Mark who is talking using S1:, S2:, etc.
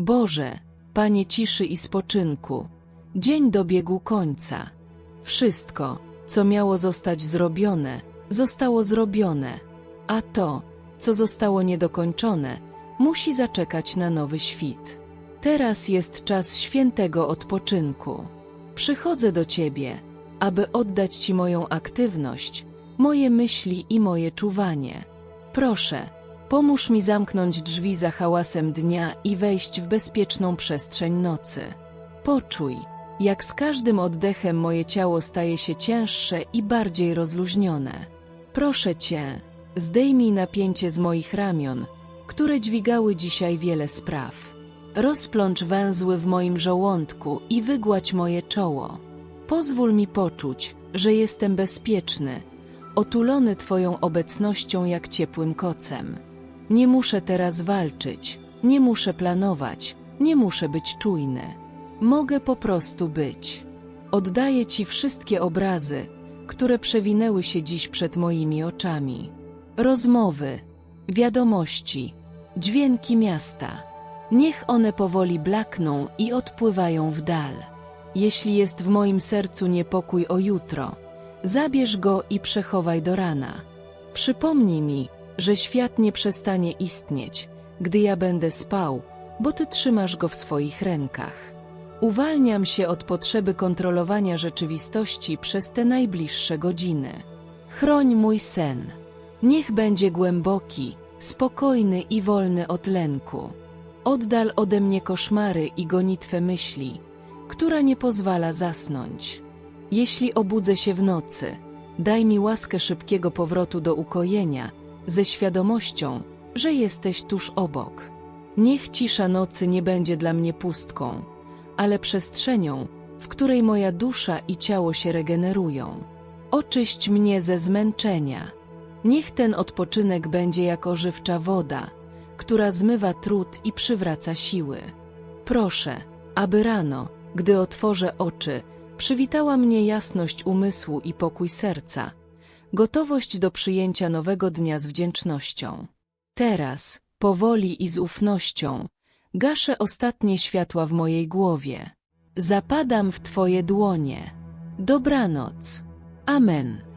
S1: Boże, Panie ciszy i spoczynku, dzień dobiegł końca. Wszystko, co miało zostać zrobione, zostało zrobione, a to, co zostało niedokończone, musi zaczekać na nowy świt. Teraz jest czas świętego odpoczynku. Przychodzę do Ciebie, aby oddać Ci moją aktywność, moje myśli i moje czuwanie. Proszę, pomóż mi zamknąć drzwi za hałasem dnia i wejść w bezpieczną przestrzeń nocy. Poczuj, jak z każdym oddechem moje ciało staje się cięższe i bardziej rozluźnione. Proszę Cię, zdejmij napięcie z moich ramion, które dźwigały dzisiaj wiele spraw. Rozplącz węzły w moim żołądku i wygładź moje czoło. Pozwól mi poczuć, że jestem bezpieczny, otulony Twoją obecnością jak ciepłym kocem. Nie muszę teraz walczyć, nie muszę planować, nie muszę być czujny. Mogę po prostu być. Oddaję Ci wszystkie obrazy, które przewinęły się dziś przed moimi oczami. Rozmowy, wiadomości, dźwięki miasta. Niech one powoli blakną i odpływają w dal. Jeśli jest w moim sercu niepokój o jutro, zabierz go i przechowaj do rana. Przypomnij mi, że świat nie przestanie istnieć, gdy ja będę spał, bo ty trzymasz go w swoich rękach. Uwalniam się od potrzeby kontrolowania rzeczywistości przez te najbliższe godziny. Chroń mój sen. Niech będzie głęboki, spokojny i wolny od lęku. Oddal ode mnie koszmary i gonitwę myśli, która nie pozwala zasnąć. Jeśli obudzę się w nocy, daj mi łaskę szybkiego powrotu do ukojenia, ze świadomością, że jesteś tuż obok. Niech cisza nocy nie będzie dla mnie pustką, ale przestrzenią, w której moja dusza i ciało się regenerują. Oczyść mnie ze zmęczenia. Niech ten odpoczynek będzie jak ożywcza woda, która zmywa trud i przywraca siły. Proszę, aby rano, gdy otworzę oczy, przywitała mnie jasność umysłu i pokój serca, gotowość do przyjęcia nowego dnia z wdzięcznością. Teraz, powoli i z ufnością, gaszę ostatnie światła w mojej głowie. Zapadam w Twoje dłonie. Dobranoc. Amen.